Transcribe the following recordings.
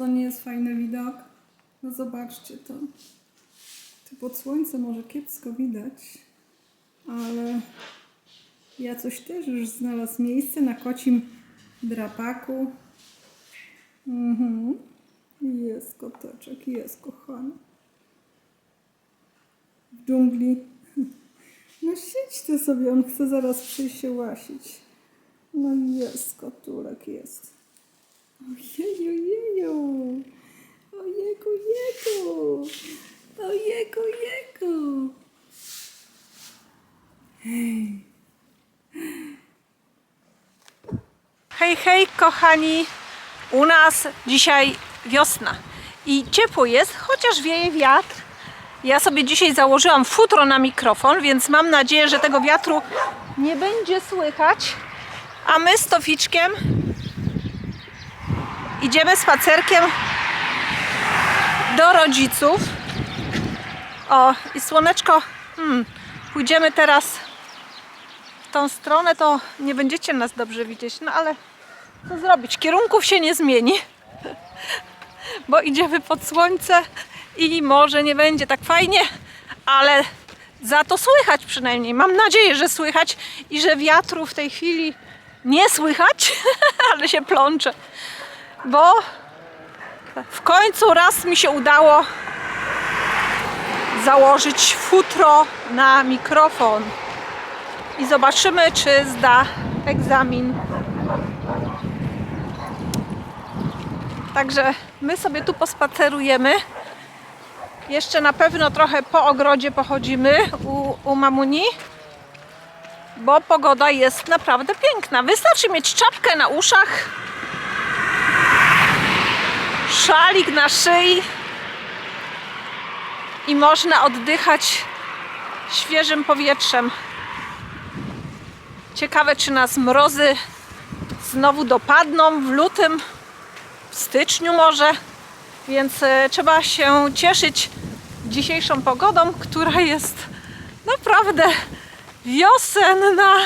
to nie jest fajny widok? No zobaczcie to. Tu pod słońcem może kiepsko widać, ale ja coś też już znalazł miejsce na kocim drapaku. Mhm. Jest koteczek, jest kochany. W dżungli. No siedź ty sobie, on chce zaraz przyjść się łasić. No jest, kotulek jest. Ojeju, jeju. Ojejku, jeku. Ojejku, jeku. Hej, hej, kochani! U nas dzisiaj wiosna i ciepło jest, chociaż wieje wiatr. Ja sobie dzisiaj założyłam futro na mikrofon, więc mam nadzieję, że tego wiatru nie będzie słychać. A my z Toficzkiem idziemy spacerkiem do rodziców. O, i słoneczko, hmm, pójdziemy teraz w tą stronę, to nie będziecie nas dobrze widzieć, no ale co zrobić? Kierunków się nie zmieni, bo idziemy pod słońce i może nie będzie tak fajnie, ale za to słychać przynajmniej. Mam nadzieję, że słychać i że wiatru w tej chwili nie słychać, ale się plącze, bo w końcu raz mi się udało założyć futro na mikrofon i zobaczymy, czy zda egzamin. Także my sobie tu pospacerujemy. Jeszcze na pewno trochę po ogrodzie pochodzimy u, u mamuni, bo pogoda jest naprawdę piękna. Wystarczy mieć czapkę na uszach, szalik na szyi i można oddychać świeżym powietrzem. Ciekawe, czy nas mrozy znowu dopadną w lutym, w styczniu może. Więc e, trzeba się cieszyć dzisiejszą pogodą, która jest naprawdę wiosenna.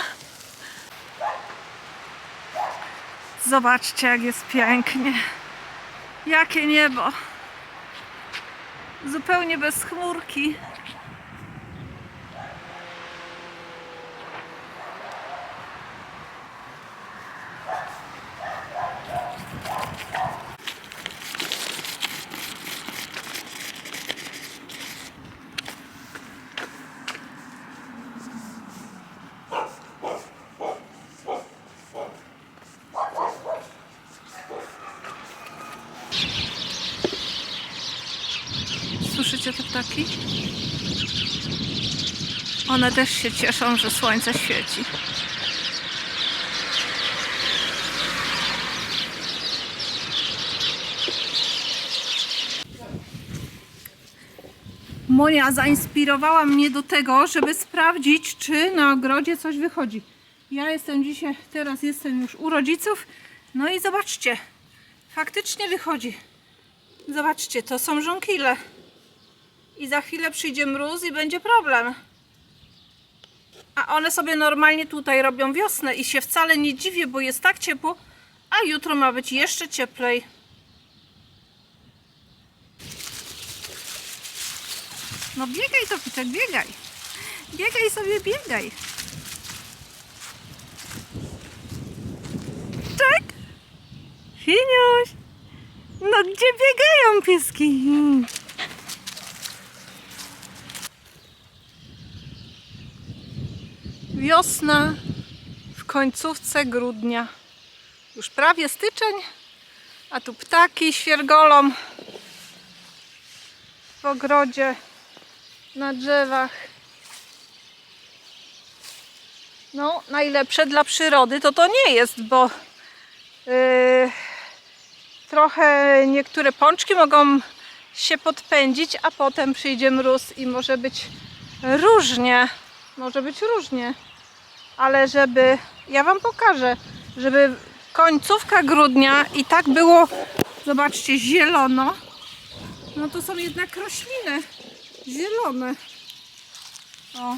Zobaczcie, jak jest pięknie. Jakie niebo. Zupełnie bez chmurki. Słyszycie te ptaki? One też się cieszą, że słońce świeci. Monia zainspirowała mnie do tego, żeby sprawdzić, czy na ogrodzie coś wychodzi. Ja jestem dzisiaj, teraz jestem już u rodziców. No i zobaczcie, faktycznie wychodzi. Zobaczcie, to są żonkile. I za chwilę przyjdzie mróz i będzie problem. A one sobie normalnie tutaj robią wiosnę i się wcale nie dziwię, bo jest tak ciepło, a jutro ma być jeszcze cieplej. No biegaj to Pitek, biegaj. Biegaj sobie, biegaj. Czek. Siniuś. No gdzie biegają pieski? Wiosna w końcówce grudnia. Już prawie styczeń, a tu ptaki świergolą w ogrodzie, na drzewach. No, najlepsze dla przyrody to to nie jest, bo yy, trochę niektóre pączki mogą się podpędzić, a potem przyjdzie mróz i może być różnie. Może być różnie. Ale żeby, ja Wam pokażę, żeby końcówka grudnia i tak było, zobaczcie, zielono, no to są jednak rośliny zielone. O.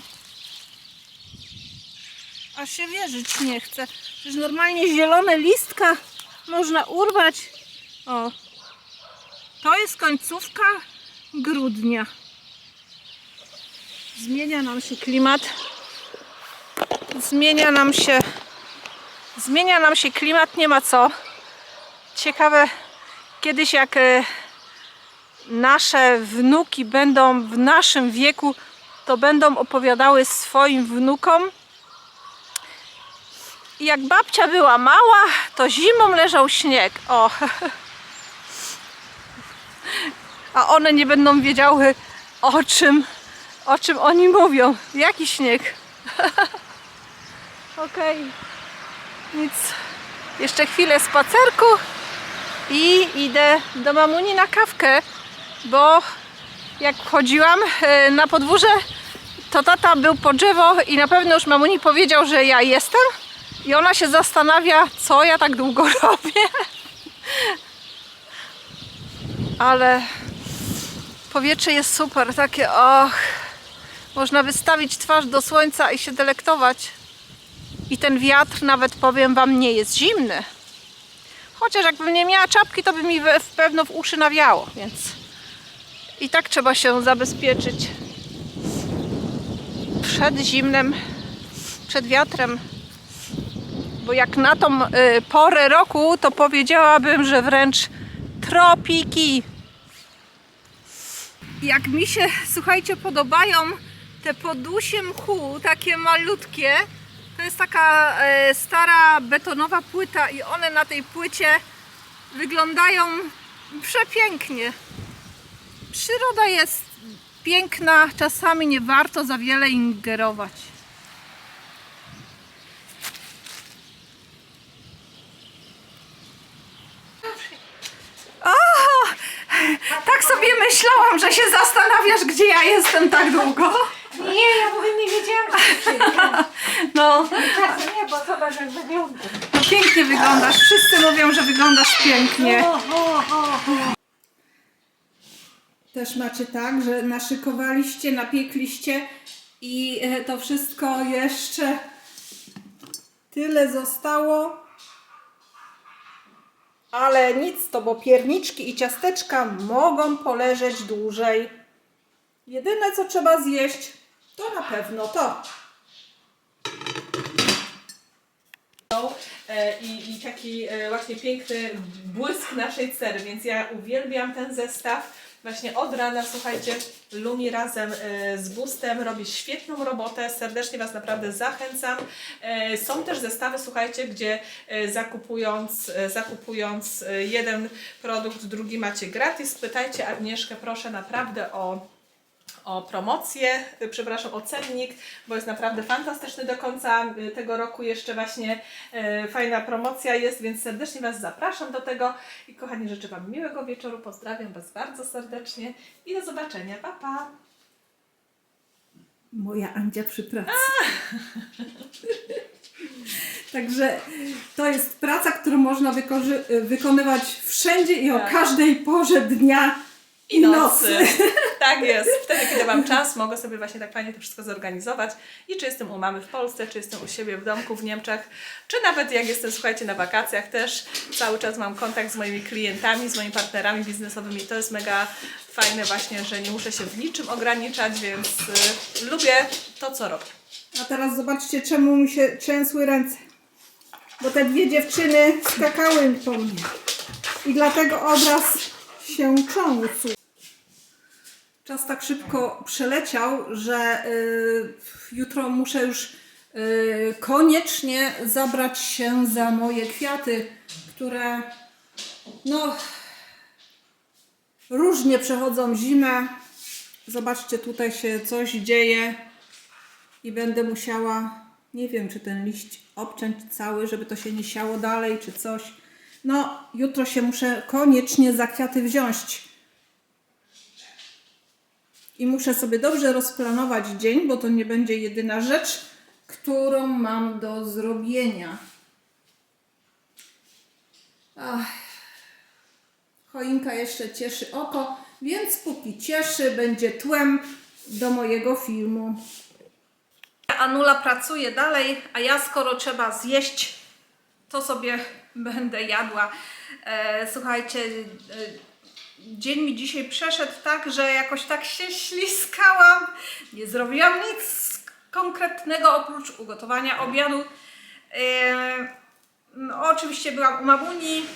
Aż się wierzyć nie chce. Przecież normalnie zielone listka można urwać. O. To jest końcówka grudnia. Zmienia nam się klimat. Zmienia nam się. Zmienia nam się klimat, nie ma co. Ciekawe, kiedyś jak e, nasze wnuki będą w naszym wieku, to będą opowiadały swoim wnukom. Jak babcia była mała, to zimą leżał śnieg. O. A one nie będą wiedziały o czym, o czym oni mówią. Jaki śnieg? Okej. Nic. Jeszcze chwilę spacerku i idę do mamuni na kawkę, bo jak wchodziłam e, na podwórze, to tata był po drzewo i na pewno już mamuni powiedział, że ja jestem i ona się zastanawia, co ja tak długo robię. Ale powietrze jest super, takie och, można wystawić twarz do słońca i się delektować. I ten wiatr, nawet powiem Wam, nie jest zimny. Chociaż jakbym nie miała czapki, to by mi w pewno w uszy nawiało, więc i tak trzeba się zabezpieczyć przed zimnem, przed wiatrem. Bo jak na tą y, porę roku, to powiedziałabym, że wręcz tropiki. Jak mi się, słuchajcie, podobają te podusie mchu, takie malutkie, jest taka e, stara betonowa płyta i one na tej płycie wyglądają przepięknie. Przyroda jest piękna, czasami nie warto za wiele ingerować. O, tak sobie myślałam, że się zastanawiasz, gdzie ja jestem tak długo. Nie, ja w ogóle nie wiedziałam, że to. No, Tak, nie, bo zobacz jak wygląda. no pięknie wyglądasz. Wszyscy mówią, że wyglądasz pięknie. O, o, o, o. Też macie tak, że naszykowaliście, napiekliście i e, to wszystko jeszcze tyle zostało. Ale nic to, bo pierniczki i ciasteczka mogą poleżeć dłużej. Jedyne co trzeba zjeść, to na pewno to. E, i, i taki e, właśnie piękny błysk naszej cery, więc ja uwielbiam ten zestaw. Właśnie od rana, słuchajcie, Lumi razem e, z Boostem robi świetną robotę. Serdecznie Was naprawdę zachęcam. Są też zestawy, słuchajcie, gdzie zakupując, zakupując jeden produkt, drugi macie gratis. Pytajcie Agnieszkę proszę naprawdę o o promocję, y, przepraszam, o cennik, bo jest naprawdę fantastyczny do końca y, tego roku. Jeszcze właśnie y, fajna promocja jest, więc serdecznie Was zapraszam do tego. I kochani, życzę Wam miłego wieczoru. Pozdrawiam Was bardzo serdecznie i do zobaczenia. Pa, pa! Moja Andzia przy pracy. Także to jest praca, którą można wykonywać wszędzie i o Tak. każdej porze dnia I nocy. tak jest. Wtedy, kiedy mam czas, mogę sobie właśnie tak fajnie to wszystko zorganizować. I czy jestem u mamy w Polsce, czy jestem u siebie w domku w Niemczech, czy nawet jak jestem, słuchajcie, na wakacjach też cały czas mam kontakt z moimi klientami, z moimi partnerami biznesowymi. To jest mega fajne właśnie, że nie muszę się w niczym ograniczać, więc y, lubię to, co robię. A teraz zobaczcie, czemu mi się trzęsły ręce. Bo te dwie dziewczyny skakały po mnie. I dlatego obraz się cząsł. Czas tak szybko przeleciał, że y, jutro muszę już y, koniecznie zabrać się za moje kwiaty, które no różnie przechodzą zimę. Zobaczcie, tutaj się coś dzieje i będę musiała, nie wiem, czy ten liść obciąć cały, żeby to się nie siało dalej, czy coś. No, jutro się muszę koniecznie za kwiaty wziąć. I muszę sobie dobrze rozplanować dzień, bo to nie będzie jedyna rzecz, którą mam do zrobienia. Ach. Choinka jeszcze cieszy oko, więc póki cieszy, będzie tłem do mojego filmu. Anula pracuje dalej, a ja skoro trzeba zjeść, to sobie będę jadła. E, słuchajcie, e, dzień mi dzisiaj przeszedł tak, że jakoś tak się śliskałam. Nie zrobiłam nic konkretnego oprócz ugotowania obiadu. No, oczywiście byłam u mamuni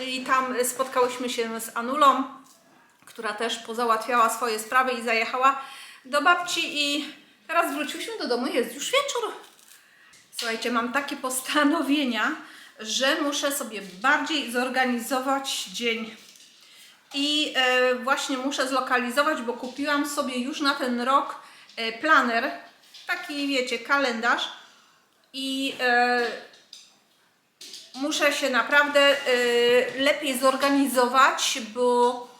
i tam spotkałyśmy się z Anulą, która też pozałatwiała swoje sprawy i zajechała do babci i teraz wróciłyśmy do domu, jest już wieczór. Słuchajcie, mam takie postanowienia, że muszę sobie bardziej zorganizować dzień. I e, właśnie muszę zlokalizować, bo kupiłam sobie już na ten rok e, planer, taki wiecie, kalendarz. I e, muszę się naprawdę lepiej zorganizować, bo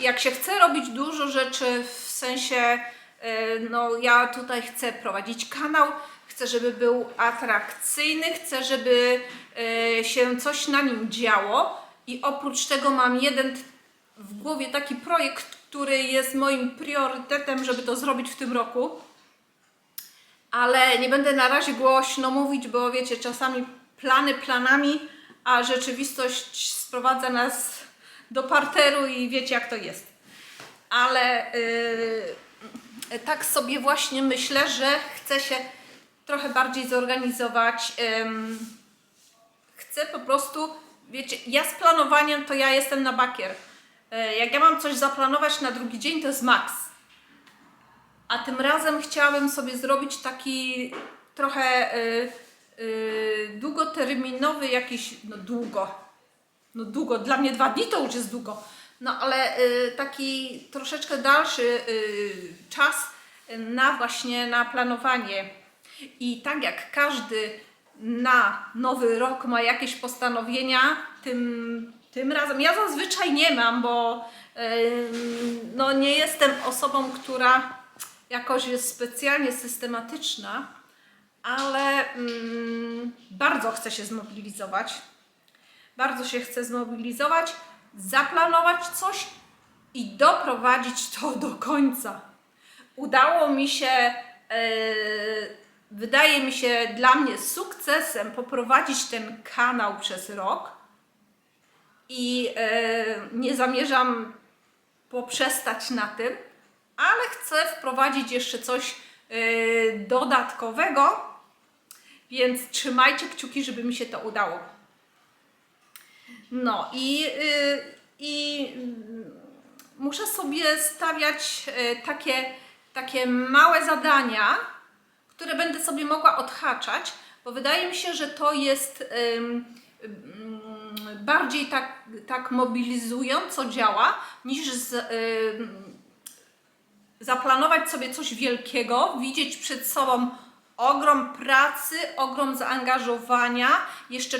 jak się chce robić dużo rzeczy, w sensie, no ja tutaj chcę prowadzić kanał, chcę, żeby był atrakcyjny, chcę, żeby się coś na nim działo i oprócz tego mam jeden w głowie taki projekt, który jest moim priorytetem, żeby to zrobić w tym roku. Ale nie będę na razie głośno mówić, bo wiecie, czasami plany planami, a rzeczywistość sprowadza nas do parteru i wiecie jak to jest. Ale yy, tak sobie właśnie myślę, że chcę się trochę bardziej zorganizować. Ym, chcę po prostu, wiecie, ja z planowaniem to ja jestem na bakier. Yy, Jak ja mam coś zaplanować na drugi dzień, to jest maks. A tym razem chciałabym sobie zrobić taki trochę y, y, długoterminowy jakiś, no długo, no długo, dla mnie dwa dni to już jest długo, no ale y, taki troszeczkę dalszy y, czas na właśnie na planowanie. I tak jak każdy na nowy rok ma jakieś postanowienia, tym, tym razem ja zazwyczaj nie mam, bo ym, no nie jestem osobą, która jakoś jest specjalnie systematyczna, ale mm, bardzo chcę się zmobilizować. Bardzo się chcę zmobilizować, zaplanować coś i doprowadzić to do końca. Udało mi się, e, wydaje mi się dla mnie sukcesem poprowadzić ten kanał przez rok i e, nie zamierzam poprzestać na tym, ale chcę wprowadzić jeszcze coś e, dodatkowego, więc trzymajcie kciuki, żeby mi się to udało. No i, y, i muszę sobie stawiać e, takie, takie małe zadania, które będę sobie mogła odhaczać, bo wydaje mi się, że to jest bardziej tak, tak mobilizująco działa, niż z, zaplanować sobie coś wielkiego, widzieć przed sobą ogrom pracy, ogrom zaangażowania, jeszcze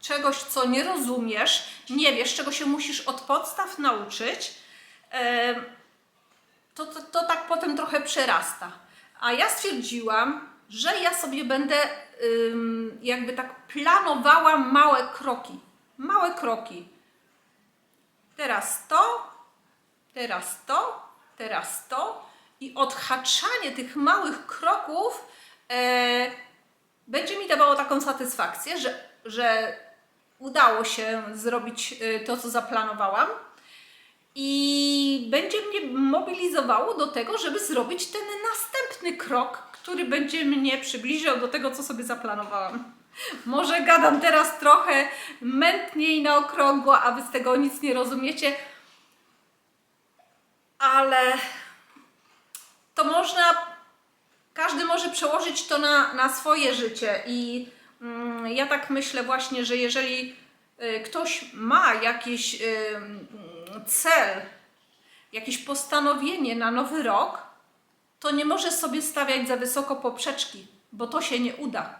czegoś, co nie rozumiesz, nie wiesz, czego się musisz od podstaw nauczyć, to, to, to tak potem trochę przerasta. A ja stwierdziłam, że ja sobie będę jakby tak planowała małe kroki. Małe kroki. Teraz to, teraz to, teraz to i odhaczanie tych małych kroków e, będzie mi dawało taką satysfakcję, że, że udało się zrobić e, to, co zaplanowałam i będzie mnie mobilizowało do tego, żeby zrobić ten następny krok, który będzie mnie przybliżał do tego, co sobie zaplanowałam. Może gadam teraz trochę mętniej na okrągło, a wy z tego nic nie rozumiecie, ale to można, każdy może przełożyć to na, na swoje życie i mm, ja tak myślę właśnie, że jeżeli y, ktoś ma jakiś y, cel, jakieś postanowienie na nowy rok, to nie może sobie stawiać za wysoko poprzeczki, bo to się nie uda.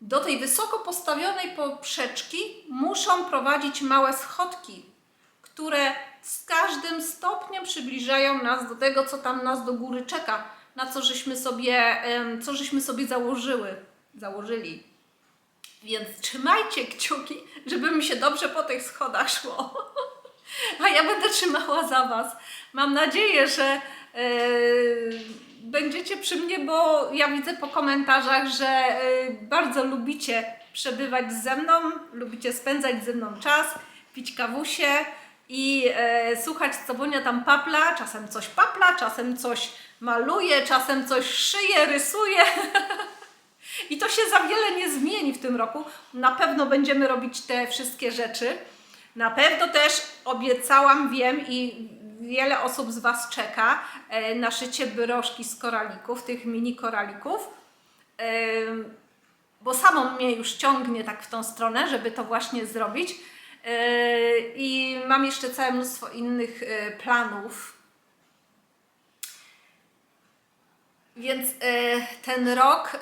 Do tej wysoko postawionej poprzeczki muszą prowadzić małe schodki, które z każdym stopniem przybliżają nas do tego, co tam nas do góry czeka, na co żeśmy sobie, co żeśmy sobie założyły, założyli. Więc trzymajcie kciuki, żeby mi się dobrze po tych schodach szło. A ja będę trzymała za Was. Mam nadzieję, że e, będziecie przy mnie, bo ja widzę po komentarzach, że e, bardzo lubicie przebywać ze mną, lubicie spędzać ze mną czas, pić kawusie i e, słuchać, co Bonia tam papla. Czasem coś papla, czasem coś maluje, czasem coś szyje, rysuje. I to się za wiele nie zmieni w tym roku. Na pewno będziemy robić te wszystkie rzeczy. Na pewno też obiecałam, wiem i wiele osób z Was czeka e, na szycie byrożki z koralików, tych mini koralików. Bo samo mnie już ciągnie tak w tą stronę, żeby to właśnie zrobić. E, I mam jeszcze całe mnóstwo innych e, planów. Więc ten rok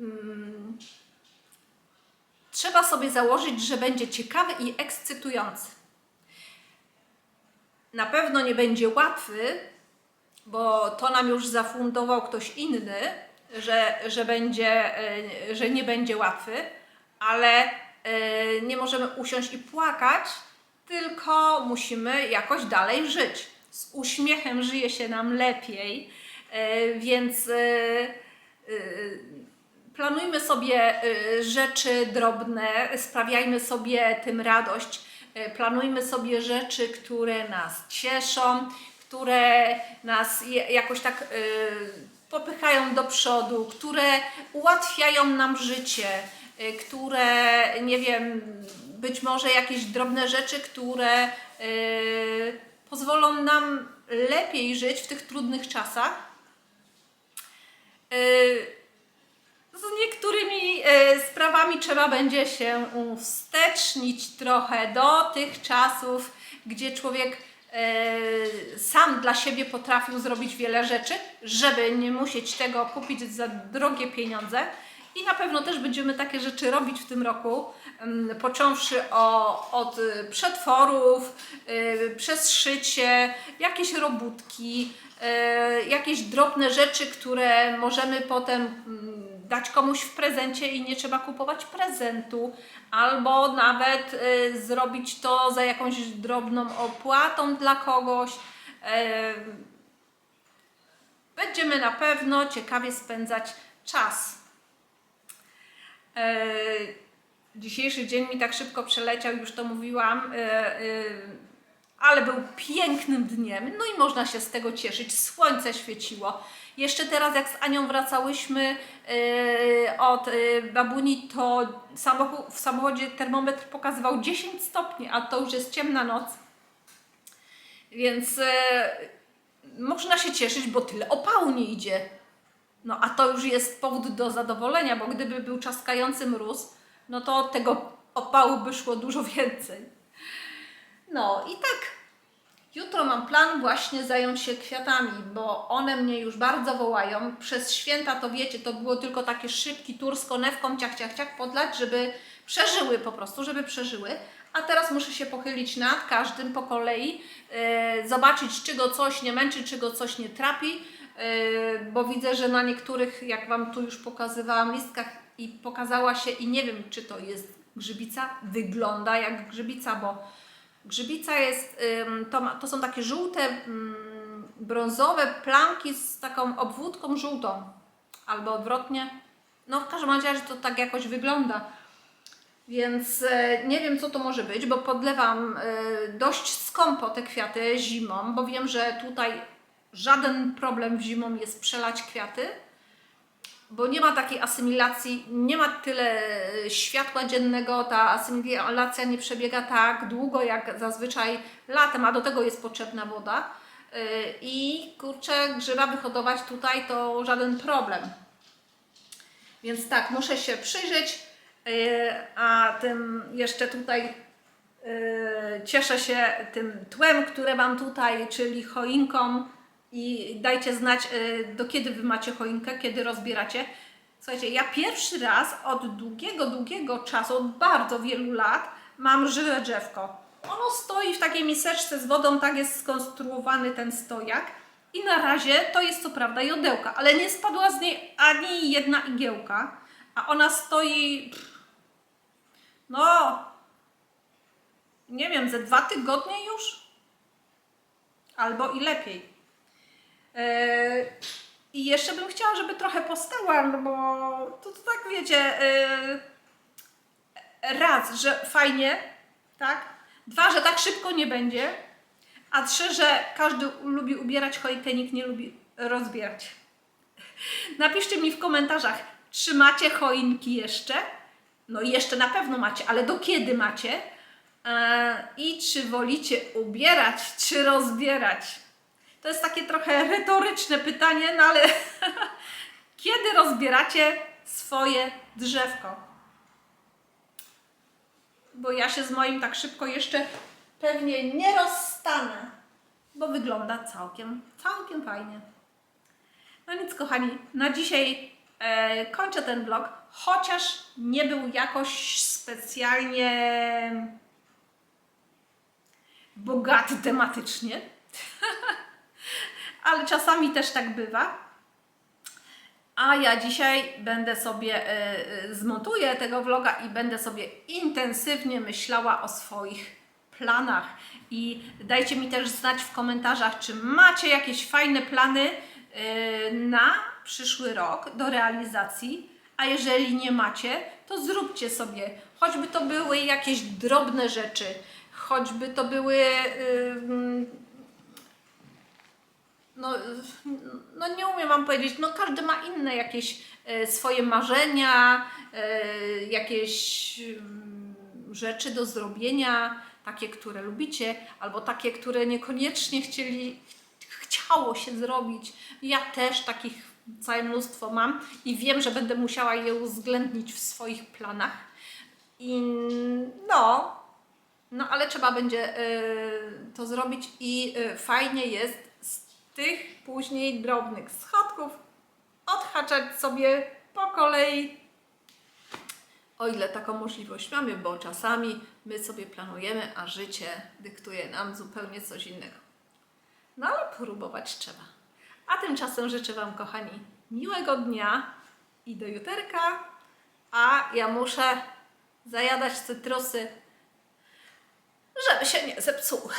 mm, trzeba sobie założyć, że będzie ciekawy i ekscytujący. Na pewno nie będzie łatwy, bo to nam już zafundował ktoś inny, że, że, będzie, e, że nie będzie łatwy, ale e, nie możemy usiąść i płakać, tylko musimy jakoś dalej żyć. Z uśmiechem żyje się nam lepiej, e, więc planujmy sobie y, rzeczy drobne, sprawiajmy sobie tym radość, y, planujmy sobie rzeczy, które nas cieszą, które nas jakoś tak y, popychają do przodu, które ułatwiają nam życie, które, nie wiem, być może jakieś drobne rzeczy, które pozwolą nam lepiej żyć w tych trudnych czasach. Z niektórymi e, sprawami trzeba będzie się uwstecznić trochę do tych czasów, gdzie człowiek e, sam dla siebie potrafił zrobić wiele rzeczy, żeby nie musieć tego kupić za drogie pieniądze. I na pewno też będziemy takie rzeczy robić w tym roku, em, począwszy o, od przetworów, y, przez szycie, jakieś robótki, jakieś drobne rzeczy, które możemy potem mm, dać komuś w prezencie i nie trzeba kupować prezentu, albo nawet y, zrobić to za jakąś drobną opłatą dla kogoś. Em, Będziemy na pewno ciekawie spędzać czas. E, Dzisiejszy dzień mi tak szybko przeleciał, już to mówiłam, e, e, ale był pięknym dniem, no i można się z tego cieszyć. Słońce świeciło. Jeszcze teraz, jak z Anią wracałyśmy e, od e, babuni, to w samochodzie termometr pokazywał 10 stopni, a to już jest ciemna noc. Więc e, można się cieszyć, bo tyle opału nie idzie. No a to już jest powód do zadowolenia, bo gdyby był czaskający mróz, no to tego opału by szło dużo więcej. No i tak, jutro mam plan właśnie zająć się kwiatami, bo one mnie już bardzo wołają. Przez święta to wiecie, to było tylko takie szybki tur z konewką, ciach, ciach, ciach podlać, żeby przeżyły po prostu, żeby przeżyły. A teraz muszę się pochylić nad każdym po kolei, e, zobaczyć, czy go coś nie męczy, czy go coś nie trapi, e, bo widzę, że na niektórych, jak Wam tu już pokazywałam, listkach i pokazała się i nie wiem, czy to jest grzybica, wygląda jak grzybica, bo grzybica jest, to, to są takie żółte, brązowe plamki z taką obwódką żółtą, albo odwrotnie. No w każdym razie to tak jakoś wygląda. Więc e, nie wiem, co to może być, bo podlewam e, dość skąpo te kwiaty zimą, bo wiem, że tutaj żaden problem zimą jest przelać kwiaty, bo nie ma takiej asymilacji, nie ma tyle e, światła dziennego, ta asymilacja nie przebiega tak długo jak zazwyczaj latem, a do tego jest potrzebna woda. E, I kurczę, grzyba wyhodować tutaj to żaden problem. Więc tak, muszę się przyjrzeć, yy, a tym jeszcze tutaj cieszę się tym tłem, które mam tutaj, czyli choinką i dajcie znać, yy, do kiedy Wy macie choinkę, kiedy rozbieracie. Słuchajcie, ja pierwszy raz od długiego, długiego czasu, od bardzo wielu lat mam żywe drzewko. Ono stoi w takiej miseczce z wodą, tak jest skonstruowany ten stojak. I na razie to jest co prawda jodełka, ale nie spadła z niej ani jedna igiełka, a ona stoi, pff, no, nie wiem, ze dwa tygodnie już? Albo i lepiej. Yy, I jeszcze bym chciała, żeby trochę postała, no bo to, to tak wiecie, yy, raz, że fajnie, Tak? Dwa, że tak szybko nie będzie. A trzy, że każdy lubi ubierać choinkę, nikt nie lubi rozbierać. Napiszcie mi w komentarzach, czy macie choinki jeszcze? No jeszcze na pewno macie, ale do kiedy macie? Eee, I czy wolicie ubierać, czy rozbierać? To jest takie trochę retoryczne pytanie, no ale kiedy rozbieracie swoje drzewko? Bo ja się z moim tak szybko jeszcze pewnie nie rozstanę, bo wygląda całkiem, całkiem fajnie. No nic, kochani, na dzisiaj e, kończę ten vlog, chociaż nie był jakoś specjalnie bogaty tematycznie, ale czasami też tak bywa. A ja dzisiaj będę sobie e, e, zmontuję tego vloga i będę sobie intensywnie myślała o swoich planach. I dajcie mi też znać w komentarzach, czy macie jakieś fajne plany e, na przyszły rok do realizacji. A jeżeli nie macie, to zróbcie sobie. Choćby to były jakieś drobne rzeczy, choćby to były. ym, no, no nie umiem Wam powiedzieć, no każdy ma inne jakieś e, swoje marzenia, e, jakieś mm, rzeczy do zrobienia, takie, które lubicie, albo takie, które niekoniecznie chcieli, chciało się zrobić. Ja też takich całe mnóstwo mam i wiem, że będę musiała je uwzględnić w swoich planach. I no, no ale trzeba będzie y, to zrobić i fajnie jest tych później drobnych schodków odhaczać sobie po kolei, o ile taką możliwość mamy, bo czasami my sobie planujemy, a życie dyktuje nam zupełnie coś innego. No ale próbować trzeba. A tymczasem życzę Wam, kochani, miłego dnia i do juterka, a ja muszę zajadać cytrusy żeby się nie zepsuł.